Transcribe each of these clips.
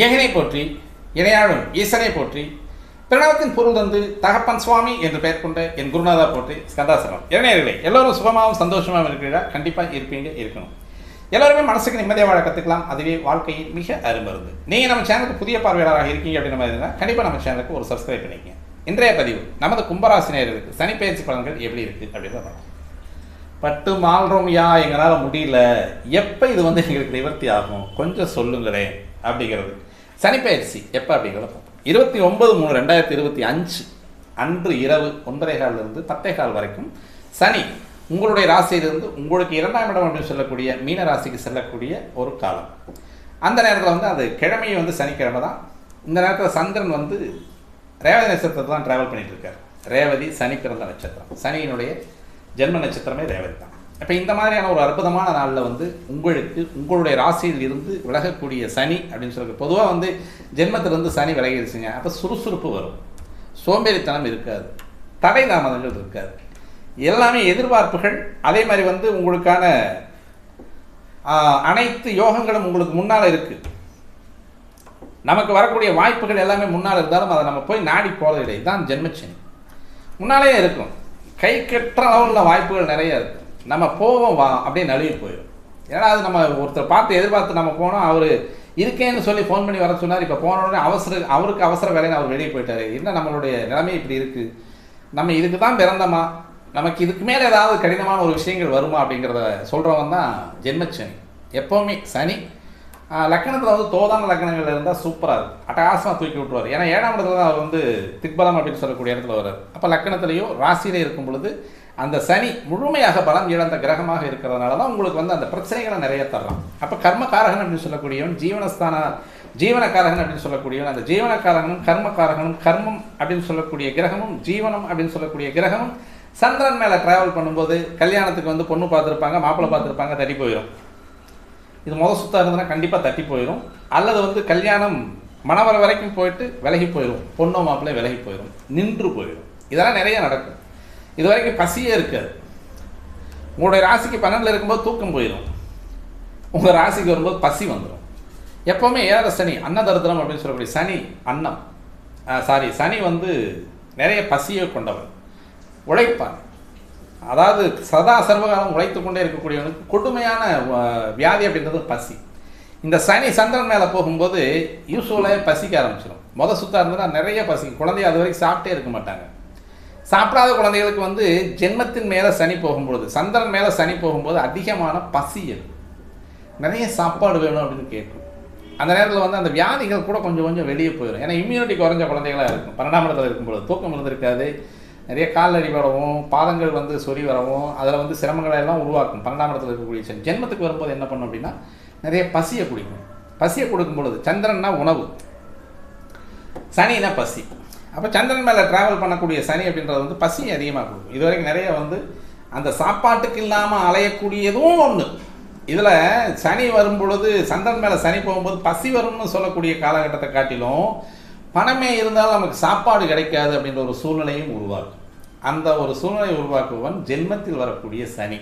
ஏகனை போற்றி இணையாளும் ஈசனை போற்றி பிரணவத்தின் பொருள் தந்து தகப்பன் சுவாமி என்று பெயர் கொண்ட என் குருநாதா போற்றி ஸ்கந்தாசனம். இளைஞர்களே எல்லோரும் சுகமாகவும் சந்தோஷமாகவும் இருக்கிறீர்களா? கண்டிப்பாக இருப்பீங்க இருக்கணும். எல்லாருமே மனசுக்கு நிம்மதியாக வாழ கற்றுக்கலாம் அதுவே வாழ்க்கையின் மிக அருமருந்து. நீங்கள் நம்ம சேனலுக்கு புதிய பார்வையாளராக இருக்கீங்க அப்படின்னு மாதிரி இருந்தால் கண்டிப்பாக நம்ம சேனலுக்கு ஒரு சப்ஸ்கிரைப் பண்ணிக்கங்க. இன்றைய பதிவு நமது கும்பராசி நேயர்களுக்கு சனி பலன்கள் எப்படி இருக்குது அப்படின்னு பட்டு மால்றோம் யா எங்களால் முடியல. எப்போ இது வந்து எங்களுக்கு நிவர்த்தி ஆகும்? கொஞ்சம் சொல்லுங்களேன். அப்படிங்கிறது. சனிப்பயிற்சி எப்போ அப்படிங்கிறத பார்ப்போம். இருபத்தி ஒன்பது மூணு ரெண்டாயிரத்தி இருபத்தி அஞ்சு அன்று இரவு ஒன்பதே காலிலிருந்து பத்தே கால் வரைக்கும் சனி உங்களுடைய ராசியிலிருந்து உங்களுக்கு இரண்டாம் இடம் அப்படின்னு சொல்லக்கூடிய மீன ராசிக்கு செல்லக்கூடிய ஒரு காலம். அந்த நேரத்தில் வந்து அது கிழமையும் வந்து சனிக்கிழமை தான். இந்த நேரத்தில் சந்திரன் வந்து ரேவதி நட்சத்திரத்தை தான் ட்ராவல் பண்ணிட்டு இருக்கார். ரேவதி சனி பிறந்த நட்சத்திரம். சனியினுடைய ஜென்ம நட்சத்திரமே ரேவதி தான். இப்போ இந்த மாதிரியான ஒரு அற்புதமான நாளில் வந்து உங்களுக்கு உங்களுடைய ராசியில் இருந்து விலகக்கூடிய சனி அப்படின்னு சொல்லி பொதுவாக வந்து ஜென்மத்திலிருந்து சனி விலகிடுச்சுங்க அப்போ சுறுசுறுப்பு வரும். சோம்பேறித்தனம் இருக்காது. தடை தாமதங்கள் இருக்காது. எல்லாமே எதிர்பார்ப்புகள். அதே மாதிரி வந்து உங்களுக்கான அனைத்து யோகங்களும் உங்களுக்கு முன்னால் இருக்குது நமக்கு வரக்கூடிய வாய்ப்புகள் எல்லாமே முன்னால் இருந்தாலும் அதை நம்ம போய் நாடி போகிறது இல்லை. இதுதான் ஜென்மச்சனி. முன்னாலே இருக்கும். கை கட்டுற அளவுள்ள வாய்ப்புகள் நிறைய இருக்கும் நம்ம போவோம் வா அப்படியே நழுவி போயிடும் ஏன்னா அது நம்ம ஒருத்தர் பார்த்து எதிர்பார்த்து நம்ம போனோம் அவர் இருக்கேன்னு சொல்லி ஃபோன் பண்ணி வர சொன்னார் இப்போ போன உடனே அவசர அவருக்கு அவசர வேலைன்னு அவர் வெளியே போயிட்டார். என்ன நம்மளுடைய நிலைமை இப்படி இருக்குது நம்ம இதுக்கு தான் பிறந்தமா? நமக்கு இதுக்கு மேலே ஏதாவது கடினமான ஒரு விஷயங்கள் வருமா அப்படிங்கிறத சொல்கிறவன் தான் ஜென்மச்சனி. எப்போவுமே சனி லக்கணத்தில் வந்து தோதான லக்கணங்கள் இருந்தால் சூப்பராக இருக்கும் அட்டகாசமாக தூக்கி விட்டுருவார். ஏன்னா ஏழாம் இடத்துல தான் அவர் வந்து திக்பலம் அப்படின்னு சொல்லக்கூடிய இடத்துல வர்றார். அப்போ லக்கணத்திலையும் ராசியிலே இருக்கும் பொழுது அந்த சனி முழுமையாக பலம் இழந்த கிரகமாக இருக்கிறதுனால தான் உங்களுக்கு வந்து அந்த பிரச்சனைகளை நிறைய தர்றோம் அப்போ கர்மகாரகன் அப்படின்னு சொல்லக்கூடியவன் ஜீவனஸ்தான ஜீவனக்காரகன் அப்படின்னு சொல்லக்கூடியவன் அந்த ஜீவனக்காரகனும் கர்மக்காரகனும் கர்மம் அப்படின்னு சொல்லக்கூடிய கிரகமும் ஜீவனம் அப்படின்னு சொல்லக்கூடிய கிரகமும் சந்திரன் மேலே டிராவல் பண்ணும்போது கல்யாணத்துக்கு வந்து பொண்ணு பார்த்துருப்பாங்க மாப்பிள்ளை பார்த்துருப்பாங்க தட்டி போயிடும் இது முத சுத்தம் இருந்ததுன்னா கண்டிப்பாக தட்டி போயிடும் அல்லது வந்து கல்யாணம் மணவர வரைக்கும் போயிட்டு விலகி போயிடும் பொண்ணோ மாப்பிள்ளை விலகி போயிடும் நின்று போயிடும் இதெல்லாம் நிறைய நடக்கும். இது வரைக்கும் பசியே இருக்காது. உங்களுடைய ராசிக்கு பன்னெண்டில் இருக்கும்போது தூக்கம் போயிடும் உங்கள் ராசிக்கு வரும்போது பசி வந்துடும் எப்போவுமே ஏழரை சனி அன்னதரித்திரம் அப்படின்னு சொல்லக்கூடிய சனி அன்னம். சாரி சனி வந்து நிறைய பசியை கொண்டவர். உழைப்பான் அதாவது சதா சர்வகாலம் உழைத்து கொண்டே இருக்கக்கூடியவனுக்கு கொடுமையான வியாதி அப்படின்றது பசி. இந்த சனி சந்திரன் மேலே போகும்போது யூஸ்வலாக பசிக்க ஆரம்பிச்சிடும் மொதல் சுத்தா இருந்ததுன்னா நிறைய பசிக்கும் குழந்தைய அது வரைக்கும் சாப்பிட்டே இருக்க மாட்டாங்க. சாப்பிடாத குழந்தைகளுக்கு வந்து ஜென்மத்தின் மேலே சனி போகும்பொழுது சந்திரன் மேலே சனி போகும்போது அதிகமான பசி இருக்கும் நிறைய சாப்பாடு வேணும் அப்படின்னு கேட்கும். அந்த நேரத்தில் வந்து அந்த வியாதிகள் கூட கொஞ்சம் கொஞ்சம் வெளியே போயிடும் ஏன்னா இம்யூனிட்டி குறைஞ்ச குழந்தைகளாக இருக்கும். பன்னெண்டாம் இடத்துல இருக்கும்பொழுது தூக்கம் இருந்திருக்காது நிறைய கால் அடி வரவும் பாதங்கள் வந்து சொறி வரவும் அதில் வந்து சிரமங்களை எல்லாம் உருவாக்கும். பன்னெண்டாம் இடத்துல இருக்கக்கூடிய சனி. ஜென்மத்துக்கு வரும்போது என்ன பண்ணும் அப்படின்னா நிறைய பசியை குடிக்கும். பசியை கொடுக்கும் பொழுது சந்திரன்னா உணவு. சனினா பசி. அப்போ சந்திரன் மேலே ட்ராவல் பண்ணக்கூடிய சனி அப்படின்றது வந்து பசி அதிகமாக கொடுக்கும். இது வரைக்கும் நிறைய வந்து அந்த சாப்பாட்டுக்கு இல்லாமல் அலையக்கூடியதும் ஒன்று இதில் சனி வரும் பொழுது சந்திரன் மேலே சனி போகும்போது பசி வரும்னு சொல்லக்கூடிய காலகட்டத்தை காட்டிலும் பணமே இருந்தாலும் நமக்கு சாப்பாடு கிடைக்காது அப்படின்ற ஒரு சூழ்நிலையும் உருவாக்கும். அந்த ஒரு சூழ்நிலை உருவாக்குவன் ஜென்மத்தில் வரக்கூடிய சனி.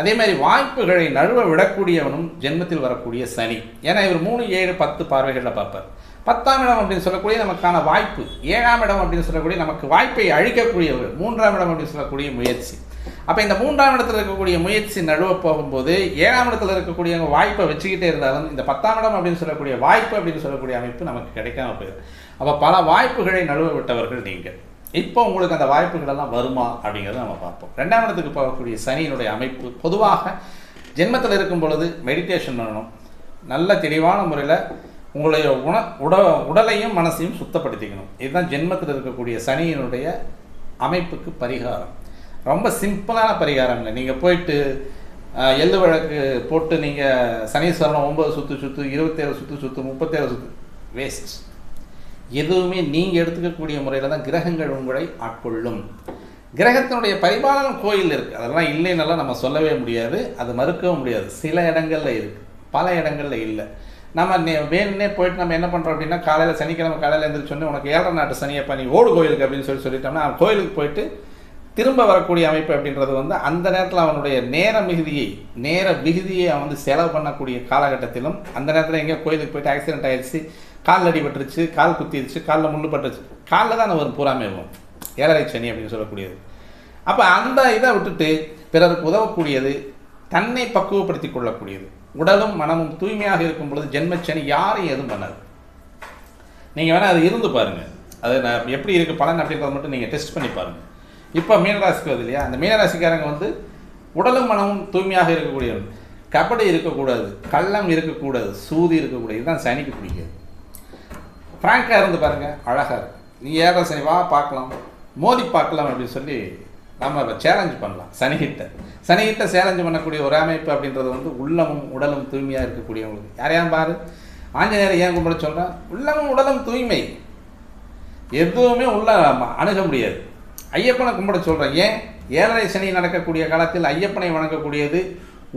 அதே மாதிரி வாய்ப்புகளை நழுவ விடக்கூடியவனும் ஜென்மத்தில் வரக்கூடிய சனி. ஏன்னா இவர் மூணு ஏழு பத்து பார்வைகளில் பார்ப்பார். பத்தாம் இடம் அப்படின்னு சொல்லக்கூடிய நமக்கான வாய்ப்பு ஏழாம் இடம் அப்படின்னு சொல்லக்கூடிய நமக்கு வாய்ப்பை அழிக்கக்கூடியவர் மூன்றாம் இடம் அப்படின்னு சொல்லக்கூடிய முயற்சி. அப்போ இந்த மூன்றாம் இடத்துல இருக்கக்கூடிய முயற்சி நழுவ போகும்போது ஏழாம் இடத்துல இருக்கக்கூடிய வாய்ப்பை வச்சுக்கிட்டே இருந்தாலும் இந்த பத்தாம் இடம் அப்படின்னு சொல்லக்கூடிய வாய்ப்பு அப்படின்னு சொல்லக்கூடிய அமைப்பு நமக்கு கிடைக்காம போயிடும். அப்போ பல வாய்ப்புகளை நழுவ விட்டவர்கள் நீங்கள். இப்போ உங்களுக்கு அந்த வாய்ப்புகளெல்லாம் வருமா அப்படிங்கிறத நம்ம பார்ப்போம். ரெண்டாம் இடத்துக்கு போகக்கூடிய சனியினுடைய அமைப்பு பொதுவாக ஜென்மத்தில் இருக்கும் பொழுது மெடிடேஷன் பண்ணணும். நல்ல தெளிவான முறையில் உங்களுடைய உண உட உடலையும் மனசையும் சுத்தப்படுத்திக்கணும். இதுதான் ஜென்மத்தில் இருக்கக்கூடிய சனியினுடைய அமைப்புக்கு பரிகாரம். ரொம்ப சிம்பிளான பரிகாரம் இல்லை. நீங்கள் போயிட்டு எள்ளு வழக்கு போட்டு நீங்கள் சனீஸ்வரன் ஒம்பது சுற்று சுற்று இருபத்தேழு சுற்று சுற்று முப்பத்தேழு சுற்று வேஸ்ட் எதுவுமே நீங்கள் எடுத்துக்கக்கூடிய முறையில் தான் கிரகங்கள் உங்களை ஆட்கொள்ளும். கிரகத்தினுடைய பரிபாலனம் கோயில் இருக்குது அதெல்லாம் இல்லைன்னாலாம் நம்ம சொல்லவே முடியாது. அது மறுக்கவும் முடியாது. சில இடங்களில் இருக்குது பல இடங்களில் இல்லை. நம்ம வேணுன்னே போயிட்டு நம்ம என்ன பண்ணுறோம் அப்படின்னா காலையில் சனிக்கிழமை காலையில் எழுந்திரிச்சோன்னே உனக்கு ஏழரை நாட்டு சனியப்பா நீ ஓடு கோயிலுக்கு அப்படின்னு சொல்லி சொல்லிட்டோம்னா கோயிலுக்கு போயிட்டு திரும்ப வரக்கூடிய அமைப்பு அப்படின்றது வந்து அந்த நேரத்தில் அவனுடைய நேர மிகுதியை நேர விகுதியை அவன் வந்து செலவு பண்ணக்கூடிய காலகட்டத்திலும் அந்த நேரத்தில் எங்கேயோ கோயிலுக்கு போயிட்டு ஆக்சிடென்ட் ஆயிடுச்சு கால் அடிபட்டுருச்சு கால் குத்திடுச்சு காலில் முள்ளு பட்டுருச்சு. காலில் தான் வரும் பூராமே வரும். ஏழரை சனி அப்படின்னு சொல்லக்கூடியது. அப்போ அந்த இதை விட்டுட்டு பிறருக்கு உதவக்கூடியது தன்னை பக்குவப்படுத்தி கொள்ளக்கூடியது. உடலும் மனமும் தூய்மையாக இருக்கும் பொழுது ஜென்மச்சனி யாரையும் எதுவும் பண்ணாது. நீங்கள் வேணால் அது இருந்து பாருங்கள் அது நான் எப்படி இருக்குது பலன் அப்படின்றத மட்டும் நீங்கள் டெஸ்ட் பண்ணி பாருங்கள் இப்போ மீனராசிக்கு வருது இல்லையா? அந்த மீனராசிக்காரங்க வந்து உடலும் மனமும் தூய்மையாக இருக்கக்கூடியவங்க கபடி இருக்கக்கூடாது கள்ளம் இருக்கக்கூடாது சூதி இருக்கக்கூடாது. இதுதான் சனிக்கு பிடிக்காது. ஃப்ராங்காக இருந்து பாருங்கள் அழகாக இருக்கும் நீ ஏற சனி வா பார்க்கலாம். மோதி பார்க்கலாம் அப்படின்னு சொல்லி நம்ம சேலஞ்ச் பண்ணலாம். சனிகிட்ட சனிகிட்ட சேலஞ்ச் பண்ணக்கூடிய ஒரு அமைப்பு அப்படின்றது வந்து உள்ளமும் உடலும் தூய்மையாக இருக்கக்கூடியவங்களுக்கு. யாரையாம் பாரு? ஆஞ்சநேயரை ஏன் கும்பிட சொல்கிறேன் உள்ளமும் உடலும் தூய்மை. எதுவுமே உள்ள அணுக முடியாது. ஐயப்பனை கும்பிட சொல்கிறேன் ஏன்? ஏழரை சனி நடக்கக்கூடிய காலத்தில் ஐயப்பனை வணங்கக்கூடியது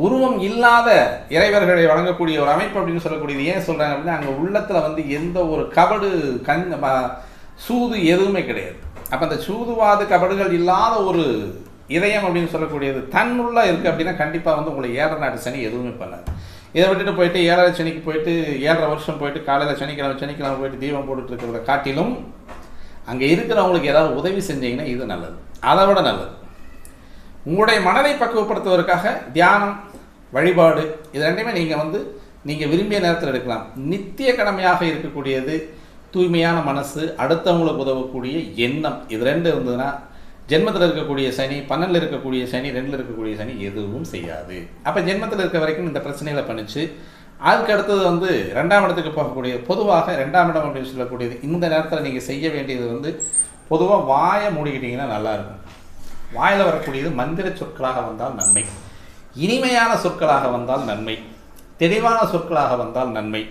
உருவம் இல்லாத இறைவர்களை வழங்கக்கூடிய ஒரு அமைப்பு அப்படின்னு சொல்லக்கூடியது. ஏன் சொல்கிறாங்க அப்படின்னா அங்கே உள்ளத்தில் வந்து எந்த ஒரு கபடு கண் சூது எதுவுமே கிடையாது. அப்போ அந்த சூதுவாது கபடுகள் இல்லாத ஒரு இதயம் அப்படின்னு சொல்லக்கூடியது தன்னுள்ள இருக்குது அப்படின்னா கண்டிப்பாக வந்து உங்களை ஏழரை நாட்டு சனி எதுவுமே பண்ணாது. இதை விட்டுட்டு போயிட்டு ஏழரை சனிக்கு போயிட்டு ஏழரை வருஷம் போயிட்டு காலையில் சனிக்கிழமை சனிக்கிழமை போயிட்டு தீபம் போட்டுட்டு இருக்கிறத காட்டிலும் அங்கே இருக்கிறவங்களுக்கு ஏதாவது உதவி செஞ்சீங்கன்னா இது நல்லது. அதை விட நல்லது. உங்களுடைய மனதை பக்குவப்படுத்துவதற்காக தியானம் வழிபாடு இது ரெண்டையுமே நீங்கள் வந்து நீங்கள் விரும்பிய நேரத்தில் எடுக்கலாம். நித்திய கடமையாக இருக்கக்கூடியது தூய்மையான மனசு அடுத்தவங்களுக்கு உதவக்கூடிய எண்ணம் இது ரெண்டு இருந்ததுன்னா ஜென்மத்தில் இருக்கக்கூடிய சனி பன்னெண்டில் இருக்கக்கூடிய சனி ரெண்டில் இருக்கக்கூடிய சனி எதுவும் செய்யாது. அப்போ ஜென்மத்தில் இருக்க வரைக்கும் இந்த பிரச்சனைகளை பண்ணிச்சு. அதுக்கு அடுத்தது வந்து ரெண்டாம் இடத்துக்கு போகக்கூடிய பொதுவாக ரெண்டாம் இடம் அப்படின்னு சொல்லக்கூடியது இந்த நேரத்தில் நீங்கள் செய்ய வேண்டியது வந்து பொதுவாக வாயை மூடிக்கிட்டீங்கன்னா நல்லாயிருக்கும் வாயில் வரக்கூடியது மந்திர சொற்களாக வந்தால் நன்மை. இனிமையான சொற்களாக வந்தால் நன்மை. தெளிவான சொற்களாக வந்தால் நன்மை.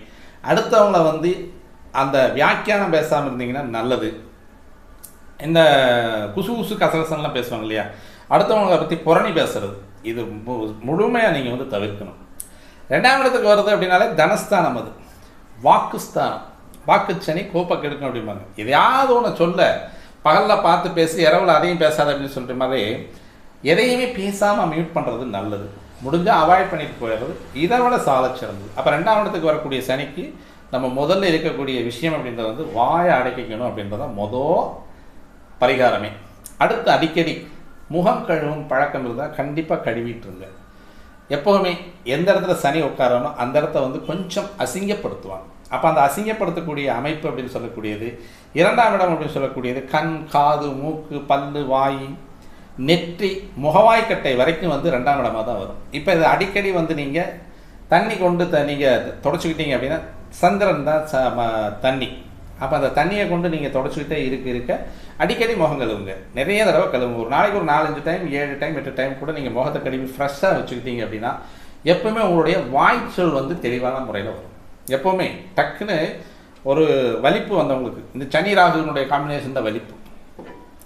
அடுத்தவங்கள வந்து அந்த வியாக்கியானம் பேசாமல் இருந்தீங்கன்னா நல்லது. இந்த குசு குசு கசகசன்லாம் பேசுவாங்க இல்லையா? அடுத்தவங்களை பற்றி புரணி பேசுறது. இது முழுமையாக நீங்கள் வந்து தவிர்க்கணும். ரெண்டாம் இடத்துக்கு வருது அப்படின்னாலே தனஸ்தானம் அது. வாக்குஸ்தானம். வாக்குச்சனி கோப்பை கெடுக்கும் அப்படிம்பாங்க. எதையாவது ஒன்று சொல்ல பகலில் பார்த்து பேசி இரவில் அதையும் பேசாத அப்படின்னு சொல்கிற மாதிரி எதையுமே பேசாமல் மியூட் பண்ணுறது நல்லது. முடிஞ்சால் அவாய்ட் பண்ணிட்டு போயிடுறது. இதை விட சாலை சிறந்தது அப்போ ரெண்டாம் இடத்துக்கு வரக்கூடிய சனிக்கு நம்ம முதல்ல இருக்கக்கூடிய விஷயம் அப்படின்றது வந்து வாயை அடைக்கணும் அப்படின்றத மொதல் பரிகாரமே. அடுத்து அடிக்கடி முகம் கழுவும் பழக்கம் இருந்தால் கண்டிப்பாக கழுவிட்டுருங்க. எப்போவுமே எந்த இடத்துல சனி உட்காரனோ அந்த இடத்த வந்து கொஞ்சம் அசிங்கப்படுத்துவாங்க. அப்போ அந்த அசிங்கப்படுத்தக்கூடிய அமைப்பு அப்படின்னு சொல்லக்கூடியது இரண்டாம் இடம் அப்படின்னு சொல்லக்கூடியது கண் காது மூக்கு பல்லு வாய் நெற்றி முகவாய்க்கட்டை வரைக்கும் வந்து ரெண்டாம் இடமாக தான் வரும். இப்போ இதை அடிக்கடி வந்து நீங்கள் தண்ணி கொண்டு த நீங்கள் தொடச்சிக்கிட்டீங்க அப்படின்னா சந்திரன் தான் ச ம- தண்ணி. அப்போ அந்த தண்ணியை கொண்டு நீங்கள் தொடச்சிக்கிட்டே இருக்க இருக்க அடிக்கடி முகம் கழுவுங்க. நிறைய தடவை கழுவுங்க. ஒரு நாளைக்கு ஒரு நாலஞ்சு டைம் ஏழு டைம் எட்டு டைம் கூட நீங்கள் முகத்தை கழுவி ஃப்ரெஷ்ஷாக வச்சுக்கிட்டீங்க அப்படின்னா எப்பவுமே உங்களுடைய வாய்ச்சொல் வந்து தெளிவான முறையில் வரும். எப்போவுமே டக்குன்னு ஒரு வலிப்பு வந்தவங்களுக்கு இந்த சனி ராகுனுடைய காம்பினேஷன் தான் வலிப்பு.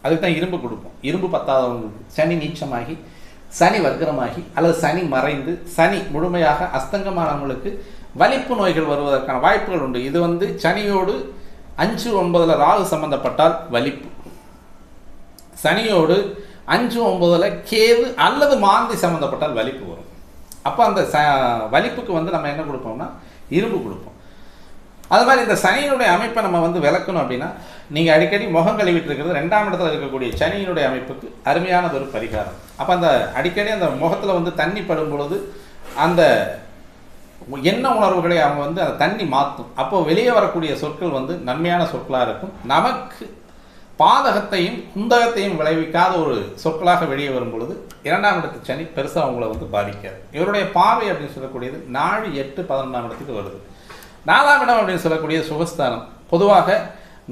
அதுக்கு தான் இரும்பு கொடுப்போம். இரும்பு பத்தாதவங்களுக்கு சனி நீச்சமாகி சனி வர்க்கரமாகி அல்லது சனி மறைந்து சனி முழுமையாக அஸ்தங்கமானவங்களுக்கு வலிப்பு நோய்கள் வருவதற்கான வாய்ப்புகள் உண்டு. இது வந்து சனியோடு அஞ்சு ஒன்பதில் ராகு சம்பந்தப்பட்டால் வலிப்பு. சனியோடு அஞ்சு ஒன்பதில் கேது அல்லது மாந்தி சம்மந்தப்பட்டால் வலிப்பு வரும். அப்போ அந்த ச வலிப்புக்கு வந்து நம்ம என்ன கொடுப்போம்னா இரும்பு கொடுப்போம். அது மாதிரி இந்த சனியினுடைய அமைப்பை நம்ம வந்து விளக்கணும் அப்படின்னா நீங்கள் அடிக்கடி முகம் கழுவிட்டு இருக்கிறது ரெண்டாம் இடத்துல இருக்கக்கூடிய சனியினுடைய அமைப்புக்கு அருமையானது ஒரு பரிகாரம். அப்போ அந்த அடிக்கடி அந்த முகத்தில் வந்து தண்ணி படும் பொழுது அந்த என்ன உணர்வுகளை அவங்க வந்து அந்த தண்ணி மாற்றும் அப்போ வெளியே வரக்கூடிய சொற்கள் வந்து நன்மையான சொற்களாக இருக்கும். நமக்கு பாதகத்தையும் குந்தகத்தையும் விளைவிக்காத ஒரு சொற்களாக வெளியே வரும் பொழுது இரண்டாம் இடத்து சனி பெருசாக அவங்கள வந்து பாதிக்காது. இவருடைய பார்வை அப்படின்னு சொல்லக்கூடியது நாலு எட்டு பதினொன்றாம் இடத்துக்கு வருது. நாலாம் இடம் அப்படின்னு சொல்லக்கூடிய சுகஸ்தானம். பொதுவாக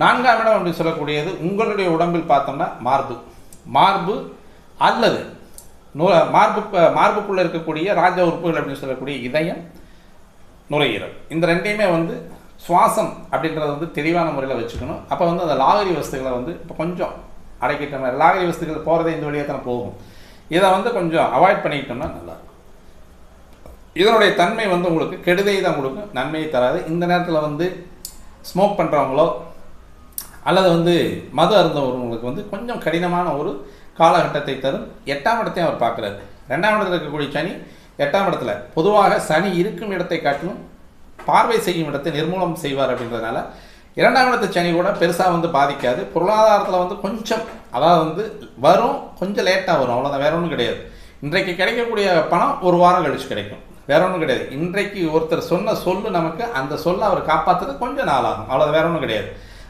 நான்காம் இடம் அப்படின்னு சொல்லக்கூடியது உங்களுடைய உடம்பில் பார்த்தோம்னா மார்பு. மார்பு அல்லது நூ மார்பு மார்புக்குள்ளே இருக்கக்கூடிய ராஜ உறுப்புகள் அப்படின்னு சொல்லக்கூடிய இதயம் நுரையீரல். இந்த ரெண்டையுமே வந்து சுவாசம் அப்படின்றத வந்து தெளிவான முறையில் வச்சுக்கணும். அப்போ வந்து அந்த லாகரி வஸ்துகளை வந்து இப்போ கொஞ்சம் அடைக்கிட்ட மாதிரி லாகரி வஸ்துகள் போகிறதே இந்த வழியாக தானே போகும். இதை வந்து கொஞ்சம் அவாய்ட் பண்ணிக்கிட்டோம்னா நல்லா இதனுடைய தன்மை வந்து உங்களுக்கு கெடுதையை தான் கொடுக்கும் நன்மையை தராது. இந்த நேரத்தில் வந்து ஸ்மோக் பண்ணுறவங்களோ அல்லது வந்து மது அருந்தவங்களுக்கு வந்து கொஞ்சம் கடினமான ஒரு காலகட்டத்தை தரும். எட்டாம் இடத்தையும் அவர் பார்க்குறாரு. ரெண்டாம் இடத்துல இருக்கக்கூடிய சனி எட்டாம் இடத்துல பொதுவாக சனி இருக்கும் இடத்தை காட்டிலும் பார்வை செய்யும் இடத்தை நிர்மூலம் செய்வார் அப்படின்றதுனால இரண்டாம் இடத்து சனி கூட பெருசாக வந்து பாதிக்காது. பொருளாதாரத்தில் வந்து கொஞ்சம் அதாவது வந்து வரும் கொஞ்சம் லேட்டாக வரும். அவ்வளோதான் வேற ஒன்றும் கிடையாது. இன்றைக்கு கிடைக்கக்கூடிய பணம் ஒரு வாரம் கழிச்சு கிடைக்கும். வேற ஒன்றும் கிடையாது. இன்றைக்கு ஒருத்தர் சொன்ன சொல்லு நமக்கு அந்த சொல்லை அவர் காப்பாற்றுறது கொஞ்சம் நாள் ஆகும். அவ்வளோ வேற ஒன்றும் கிடையாது.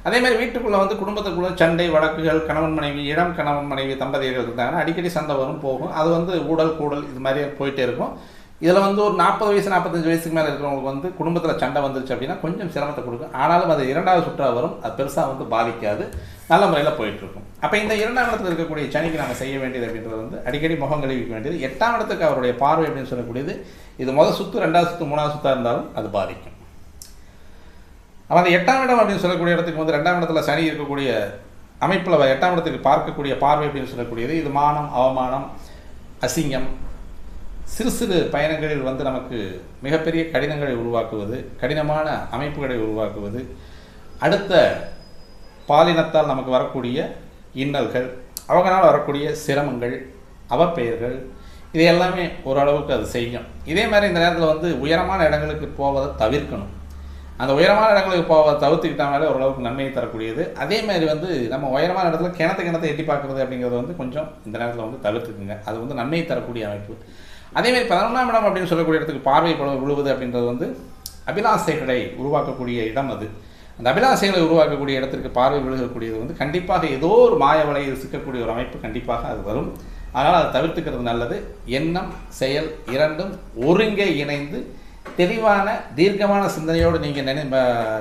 அதே மாதிரி வீட்டுக்குள்ளே வந்து குடும்பத்துக்குள்ள சண்டை வழக்குகள் கணவன் மனைவி இடம் கணவன் மனைவி தம்பதியர்கள் இருந்தாங்கன்னா அடிக்கடி சண்டை வரும் போகும். அது வந்து ஊடல் கூடல் இது மாதிரி போயிட்டே இருக்கும். இதில் வந்து ஒரு நாற்பது வயசு நாற்பத்தஞ்சு வயசுக்கு மேலே இருக்கிறவங்களுக்கு வந்து குடும்பத்தில் சண்டை வந்துருச்சு அப்படின்னா கொஞ்சம் சிரமத்தை கொடுக்கும். ஆனாலும் அது இரண்டாவது சுற்றா வரும். அது பெருசாக வந்து பாதிக்காது. நல்ல முறையில் போயிட்டுருக்கும் அப்போ இந்த இரண்டாம் இடத்துல இருக்கக்கூடிய சனிக்கு நாங்கள் செய்ய வேண்டியது அப்படின்றது வந்து அடிக்கடி முகம் கழிவிக்க வேண்டியது. எட்டாம் இடத்துக்கு அவருடைய பார்வை அப்படின்னு சொல்லக்கூடியது இது முதல் சுற்று ரெண்டாவது சுற்று மூணாவது சுத்தாக இருந்தாலும் அது பாதிக்கும். அப்போ அந்த எட்டாம் இடம் அப்படின்னு சொல்லக்கூடிய இடத்துக்கு வந்து ரெண்டாம் இடத்துல சனி இருக்கக்கூடிய அமைப்பில் எட்டாம் இடத்துக்கு பார்க்கக்கூடிய பார்வை அப்படின்னு சொல்லக்கூடியது இது மானம் அவமானம் அசிங்கம். சிறு சிறு பயணங்களில் வந்து நமக்கு மிகப்பெரிய கடினங்களை உருவாக்குவது கடினமான அமைப்புகளை உருவாக்குவது. அடுத்த பாலினத்தால் நமக்கு வரக்கூடிய இன்னல்கள் அவங்களால் வரக்கூடிய சிரமங்கள் அவப்பெயர்கள் இது எல்லாமே ஓரளவுக்கு அது செய்யும். இதே மாதிரி இந்த நேரத்தில் வந்து உயரமான இடங்களுக்கு போவதை தவிர்க்கணும். அந்த உயரமான இடங்களுக்கு போக தவிர்த்துக்கிட்டாலே ஓரளவுக்கு நன்மையை தரக்கூடியது. அதே மாதிரி வந்து நம்ம உயரமான இடத்துல கிணத்து கிணத்தை எட்டி பார்க்குறது அப்படிங்கிறது வந்து கொஞ்சம் இந்த நேரத்தில் வந்து தவிர்த்துக்குங்க. அது வந்து நன்மையை தரக்கூடிய அமைப்பு. அதேமாதிரி பதினொன்றாம் இடம் அப்படின்னு சொல்லக்கூடிய இடத்துக்கு பார்வை படு- விழுவது அப்படின்றது வந்து அபிலாசைகளை உருவாக்கக்கூடிய இடம் அது. அந்த அபிலாசைகளை உருவாக்கக்கூடிய இடத்திற்கு பார்வை விழுகக்கூடியது வந்து கண்டிப்பாக ஏதோ ஒரு மாய வலையில் சிக்கக்கூடிய ஒரு அமைப்பு கண்டிப்பாக அது வரும். அதனால் அதை தவிர்த்துக்கிறது நல்லது. எண்ணம் செயல் இரண்டும் ஒருங்கே இணைந்து தெளிவான தீர்க்கமான சிந்தனையோடு நீங்கள் நினை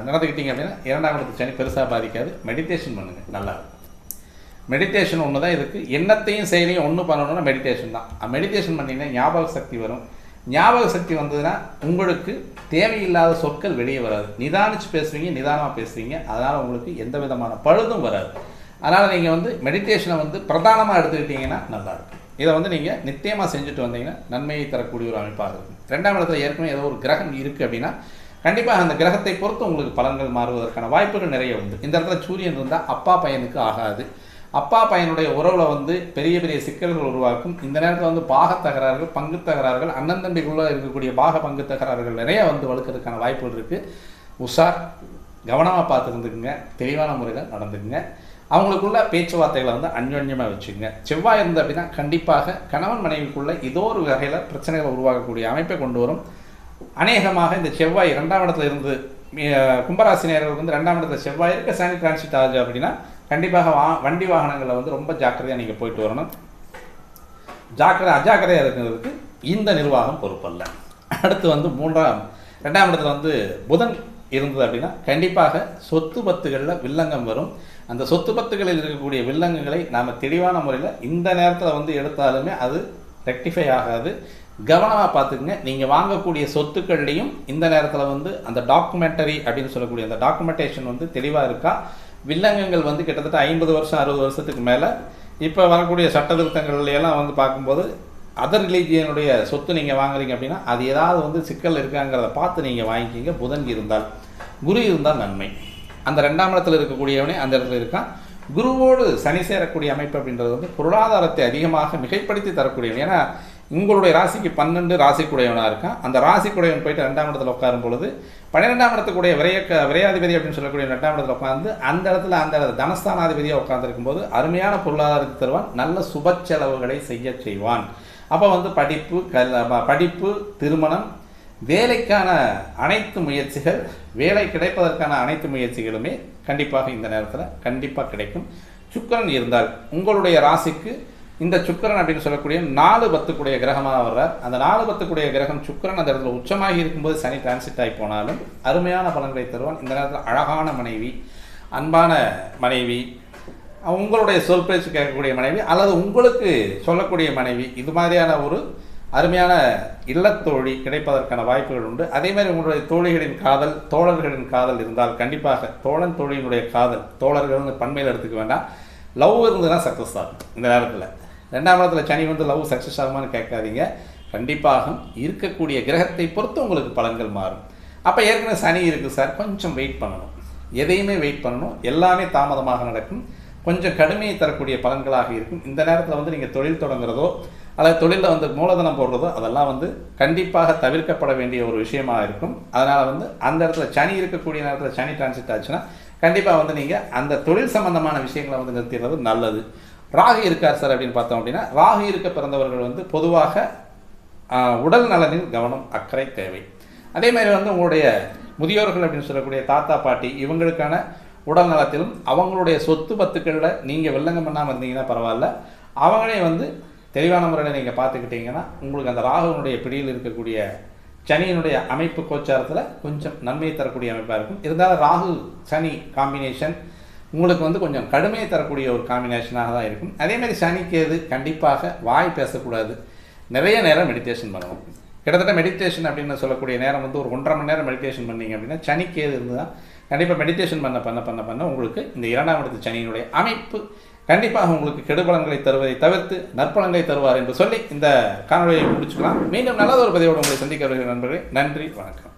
நடந்துக்கிட்டீங்க அப்படின்னா இரண்டாம் இடத்து சனி பெருசாக பாதிக்காது. மெடிடேஷன் பண்ணுங்கள் நல்லா இருக்கும். மெடிடேஷன் ஒன்று தான் இதுக்கு. எண்ணத்தையும் செயலையும் ஒன்று பண்ணணும்னா மெடிடேஷன் தான். மெடிடேஷன் பண்ணிங்கன்னா ஞாபக சக்தி வரும். ஞாபக சக்தி வந்ததுன்னா உங்களுக்கு தேவையில்லாத சொற்கள் வெளியே வராது. நிதானிச்சு பேசுவீங்க நிதானமாக பேசுவீங்க. அதனால் உங்களுக்கு எந்த விதமான பழுதும் வராது. அதனால் நீங்கள் வந்து மெடிடேஷனை வந்து பிரதானமாக எடுத்துக்கிட்டீங்கன்னா நல்லாயிருக்கும் இதை வந்து நீங்கள் நித்தியமாக செஞ்சுட்டு வந்தீங்கன்னா நன்மையை தரக்கூடிய ஒரு அமைப்பாக இருக்கும். ரெண்டாம் இடத்துல ஏற்கனவே ஏதோ ஒரு கிரகம் இருக்குது அப்படின்னா கண்டிப்பாக அந்த கிரகத்தை பொறுத்து உங்களுக்கு பலன்கள் மாறுவதற்கான வாய்ப்புகள் நிறைய உண்டு. இந்த இடத்துல சூரியன் இருந்தால் அப்பா பையனுக்கு ஆகாது. அப்பா பையனுடைய உறவில் வந்து பெரிய பெரிய சிக்கல்கள் உருவாக்கும். இந்த நேரத்தில் வந்து பாகத் தகராறுகள் பங்கு தகராறுகள் அண்ணன் தம்பிக்குள்ளே இருக்கக்கூடிய பாக பங்கு தகராறுகள் நிறைய வந்து வளர்க்கறதுக்கான வாய்ப்புகள் இருக்குது உஷார் கவனமாக பார்த்துருந்துக்குங்க. தெளிவான முறையில் நடந்துக்குங்க. அவங்களுக்குள்ள பேச்சுவார்த்தைகளை வந்து அந்யோன்யமாக வச்சுங்க. செவ்வாய் இருந்தது அப்படின்னா கண்டிப்பாக கணவன் மனைவிக்குள்ள ஏதோ ஒரு வகையில் பிரச்சனைகளை உருவாக்கக்கூடிய அமைப்பை கொண்டு வரும். அநேகமாக இந்த செவ்வாய் இரண்டாம் இடத்துல இருந்து கும்பராசி நேயர்களுக்கு வந்து ரெண்டாம் இடத்துல செவ்வாய் இருக்க சனி டிரான்சிட் ஆகுது அப்படின்னா கண்டிப்பாக வா வண்டி வாகனங்களில் வந்து ரொம்ப ஜாக்கிரதையாக நீங்கள் போயிட்டு வரணும். ஜாக்கிரதை அஜாக்கிரதையாக இருக்கிறதுக்கு இந்த நிர்வாகம் பொறுப்பல்ல. அடுத்து வந்து மூன்றாம் ரெண்டாம் இடத்துல வந்து புதன் இருந்தது அப்படின்னா கண்டிப்பாக சொத்து பத்துகளில் வில்லங்கம் வரும். அந்த சொத்து பத்துகளில் இருக்கக்கூடிய வில்லங்கங்களை நாம் தெளிவான முறையில் இந்த நேரத்தில் வந்து எடுத்தாலுமே அது ரெக்டிஃபை ஆகாது. கவனமாக பார்த்துக்குங்க. நீங்கள் வாங்கக்கூடிய சொத்துக்கள்லையும் இந்த நேரத்தில் வந்து அந்த டாக்குமெண்டரி அப்படின்னு சொல்லக்கூடிய அந்த டாக்குமெண்டேஷன் வந்து தெளிவாக இருக்கா? வில்லங்கங்கள் வந்து கிட்டத்தட்ட ஐம்பது வருஷம் அறுபது வருஷத்துக்கு மேலே. இப்போ வரக்கூடிய சட்ட திருத்தங்கள்ல வந்து பார்க்கும்போது அதர் ரிலீஜியனுடைய சொத்து நீங்கள் வாங்குறீங்க அப்படின்னா அது ஏதாவது வந்து சிக்கல் இருக்காங்கிறத பார்த்து நீங்கள் வாங்கிக்கிங்க. புதன் இருந்தால் குரு இருந்தால் நன்மை. அந்த ரெண்டாம் இடத்துல இருக்கக்கூடியவனே அந்த இடத்துல இருக்கான். குருவோடு சனி சேரக்கூடிய அமைப்பு அப்படின்றது வந்து பொருளாதாரத்தை அதிகமாக மிகைப்படுத்தி தரக்கூடியவன். ஏன்னா உங்களுடைய ராசிக்கு பன்னெண்டு ராசிக்குடையவனாக இருக்கான். அந்த ராசிக்குடையவன் போயிட்டு ரெண்டாம் இடத்துல உட்காரும் பொழுது பன்னிரெண்டாம் இடத்துக்குடைய விரைய விரையாதிபதி அப்படின்னு சொல்லக்கூடிய ரெண்டாம் இடத்துல உட்காந்து அந்த இடத்துல அந்த தனஸ்தானாதிபதியாக உட்காந்துருக்கும் போது அருமையான பொருளாதாரத்தை தருவான். நல்ல சுப செலவுகளை செய்ய செய்வான். அப்போ வந்து படிப்பு கல் படிப்பு திருமணம் வேலைக்கான அனைத்து முயற்சிகள் வேலை கிடைப்பதற்கான அனைத்து முயற்சிகளுமே கண்டிப்பாக இந்த நேரத்தில் கண்டிப்பாக கிடைக்கும். சுக்கரன் இருந்தால் உங்களுடைய ராசிக்கு இந்த சுக்கிரன் அப்படின்னு சொல்லக்கூடிய நாலு பத்துக்குடைய கிரகமாக வர்றார். அந்த நாலு பத்துக்குடைய கிரகம் சுக்கரன் அந்த இடத்துல உச்சமாகி இருக்கும்போது சனி டிரான்சிட் ஆகி போனாலும் அருமையான பலன்களை தருவான். இந்த நேரத்தில் அழகான மனைவி அன்பான மனைவி உங்களுடைய சொல் பேச்சு கேட்கக்கூடிய மனைவி அல்லது உங்களுக்கு சொல்லக்கூடிய மனைவி இது மாதிரியான ஒரு அருமையான இல்லத்தோழி கிடைப்பதற்கான வாய்ப்புகள் உண்டு. அதே மாதிரி உங்களுடைய தோழிகளின் காதல் தோழர்களின் காதல் இருந்தால் கண்டிப்பாக தோழன் தோழியினுடைய காதல் தோழர்கள்னு பண்மையில் எடுத்துக்க வேண்டாம். லவ் இருந்ததுன்னா சக்ஸஸ் ஆகும் இந்த நேரத்தில். ரெண்டாம் இடத்துல சனி வந்து லவ் சக்ஸஸ் ஆகுமான்னு கேட்காதீங்க. கண்டிப்பாக இருக்கக்கூடிய கிரகத்தை பொறுத்து உங்களுக்கு பலன்கள் மாறும். அப்போ ஏற்கனவே சனி இருக்குது சார் கொஞ்சம் வெயிட் பண்ணணும். எதையுமே வெயிட் பண்ணணும். எல்லாமே தாமதமாக நடக்கும். கொஞ்சம் கடுமையை தரக்கூடிய பலன்களாக இருக்கும். இந்த நேரத்தில் வந்து நீங்கள் தொழில் தொடங்குறதோ அல்லது தொழிலில் வந்து மூலதனம் போடுறதோ அதெல்லாம் வந்து கண்டிப்பாக தவிர்க்கப்பட வேண்டிய ஒரு விஷயமாக இருக்கும். அதனால் வந்து அந்த இடத்துல சனி இருக்கக்கூடிய நேரத்தில் சனி டிரான்சிட் ஆச்சுன்னா கண்டிப்பாக வந்து நீங்கள் அந்த தொழில் சம்பந்தமான விஷயங்களை வந்து நிறுத்திடுறது நல்லது. ராகு இருக்கார் சார் அப்படின்னு பார்த்தோம் அப்படின்னா ராகு இருக்க பிறந்தவர்கள் வந்து பொதுவாக உடல் நலனில் கவனம் அக்கறை தேவை. அதே மாதிரி வந்து உங்களுடைய முதியோர்கள் அப்படின்னு சொல்லக்கூடிய தாத்தா பாட்டி இவங்களுக்கான உடல் நலத்திலும் அவங்களுடைய சொத்து பத்துக்களில் நீங்கள் வில்லங்கம் பண்ணாமல் இருந்தீங்கன்னா பரவாயில்ல. அவங்களே வந்து தெளிவான முறையில் நீங்கள் பார்த்துக்கிட்டீங்கன்னா உங்களுக்கு அந்த ராகுனுடைய பிடியில் இருக்கக்கூடிய சனியினுடைய அமைப்பு கோச்சாரத்தில் கொஞ்சம் நன்மையை தரக்கூடிய அமைப்பாக இருக்கும். இருந்தாலும் ராகு சனி காம்பினேஷன் உங்களுக்கு வந்து கொஞ்சம் கடுமையை தரக்கூடிய ஒரு காம்பினேஷனாக தான் இருக்கும். அதேமாதிரி சனிக்கேது கண்டிப்பாக வாய் பேசக்கூடாது. நிறைய நேரம் மெடிடேஷன் பண்ணணும். கிட்டத்தட்ட மெடிடேஷன் அப்படின்னு சொல்லக்கூடிய நேரம் வந்து ஒரு ஒன்றரை மணி நேரம் மெடிடேஷன் பண்ணீங்க அப்படின்னா சனிக்கேது இருந்து தான் கண்டிப்பாக மெடிடேஷன் பண்ண பண்ண பண்ண பண்ண உங்களுக்கு இந்த இரண்டாம் இடத்து சனியினுடைய அமைப்பு கண்டிப்பாக உங்களுக்கு கெடுபலன்களை தருவதை தவிர்த்து நற்பலன்களை தருவார் என்று சொல்லி இந்த காணொலியை முடிச்சுக்கலாம். மீண்டும் நல்லதொரு பதிவோடு உங்களை சந்திக்க வருகிற நண்பர்களே. நன்றி வணக்கம்.